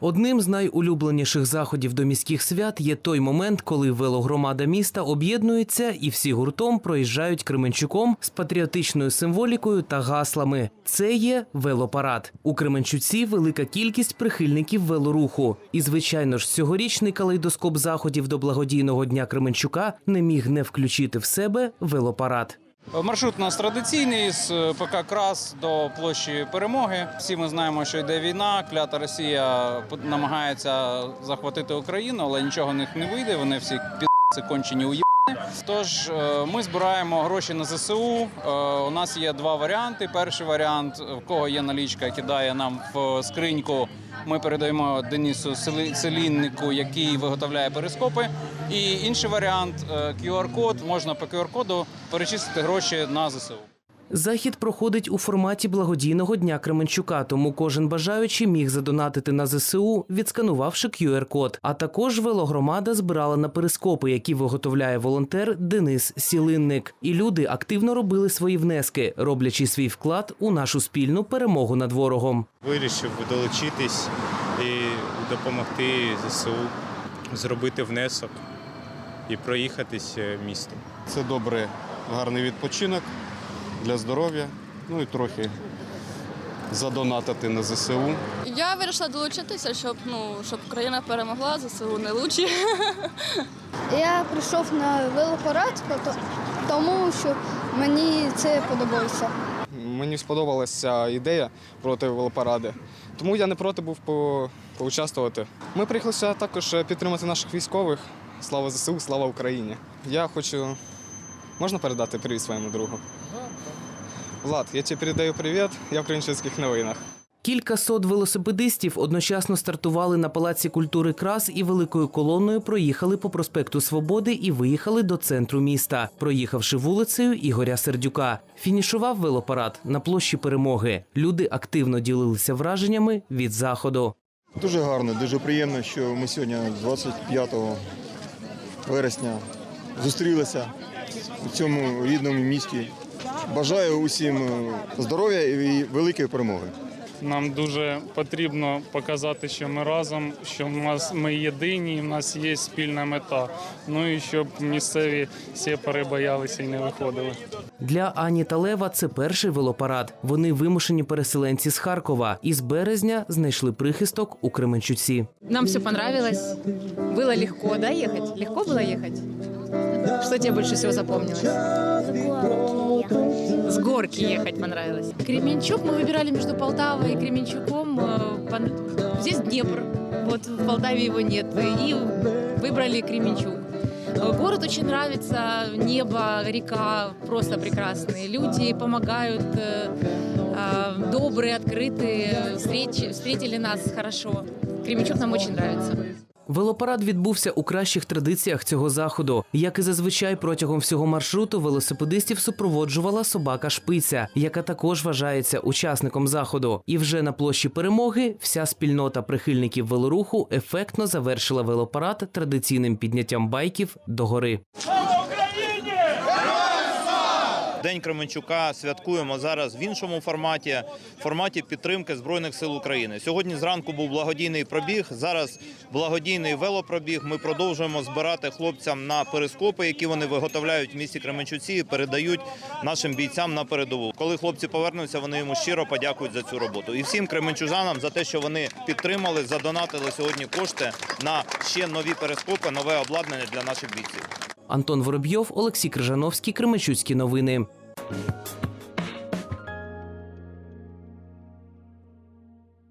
Одним з найулюбленіших заходів до міських свят є той момент, коли велогромада міста об'єднується і всі гуртом проїжджають Кременчуком з патріотичною символікою та гаслами. Це є велопарад. У Кременчуці велика кількість прихильників велоруху. І, звичайно ж, цьогорічний калейдоскоп заходів до благодійного дня Кременчука не міг не включити в себе велопарад. Маршрут у нас традиційний з е, ПК Крас до площі Перемоги. Всі ми знаємо, що йде війна. Клята Росія намагається захватити Україну, але нічого в них не вийде. Вони всі пі***ці кончені уїбани. Тож е, ми збираємо гроші на ЗСУ. Е, У нас є два варіанти. Перший варіант, в кого є налічка, кидає нам в скриньку. Ми передаємо Денису Селі- Селіннику, який виготовляє перископи. І інший варіант е, QR-код. Можна по QR-коду перечислити гроші на ЗСУ. Захід проходить у форматі благодійного дня Кременчука, тому кожен бажаючий міг задонатити на ЗСУ, відсканувавши QR-код. А також велогромада збирала на перископи, які виготовляє волонтер Денис Сілинник. І люди активно робили свої внески, роблячи свій вклад у нашу спільну перемогу над ворогом. Вирішив долучитись і допомогти ЗСУ зробити внесок і проїхатись е, містом. Це добрий, гарний відпочинок для здоров'я, ну і трохи задонатити на ЗСУ. Я вирішила долучитися, щоб ну щоб Україна перемогла, ЗСУ не лучі. Я прийшов на велопарад, тому що мені це подобається. Мені сподобалася ідея проти велопаради, тому я не проти був по, поучаствувати. Ми приїхали сюди також підтримати наших військових. Слава ЗСУ, слава Україні. Я хочу. Можна передати привіт своєму другу? Влад, я тебе передаю привіт, я в Кременчуцьких новинах. Кілька сот велосипедистів одночасно стартували на палаці культури крас і великою колоною проїхали по проспекту Свободи і виїхали до центру міста, проїхавши вулицею Ігоря Сердюка. Фінішував велопарад на площі перемоги. Люди активно ділилися враженнями від заходу. Дуже гарно, дуже приємно, що ми сьогодні, 25 вересня, зустрілися у цьому рідному місті. Бажаю усім е, здоров'я і великої перемоги. Нам дуже потрібно показати, що ми разом, що в нас ми єдині, і в нас є спільна мета. Ну і щоб місцеві сепари боялися і не виходили. Для Ані та Лева це перший велопарад. Вони вимушені переселенці з Харкова і з березня знайшли прихисток у Кременчуці. Нам все понравилось. Было легко, да, ехать? Легко было ехать? Что тебе больше всего запомнилось? С горки ехать понравилось. Кременчук мы выбирали между Полтавой и Кременчуком. Э, Здесь Днепр, вот в Полтаве его нет. И выбрали Кременчук. Э, Город очень нравится, небо, река просто прекрасные. Люди помогают, э, добрые, открытые, встретили нас хорошо. Кременчук нам очень нравится. Велопарад відбувся у кращих традиціях цього заходу. Як і зазвичай протягом всього маршруту велосипедистів супроводжувала собака Шпиця, яка також вважається учасником заходу. І вже на площі перемоги вся спільнота прихильників велоруху ефектно завершила велопарад традиційним підняттям байків до гори. День Кременчука святкуємо зараз в іншому форматі форматі підтримки збройних сил України. Сьогодні зранку був благодійний пробіг. Зараз благодійний велопробіг. Ми продовжуємо збирати хлопцям на перископи, які вони виготовляють в місті Кременчуці і передають нашим бійцям на передову. Коли хлопці повернуться, вони йому щиро подякують за цю роботу. І всім кременчужанам за те, що вони підтримали, задонатили сьогодні кошти на ще нові перископи, нове обладнання для наших бійців. Антон Воробйов, Олексій Крижановський, Кременчуцькі новини.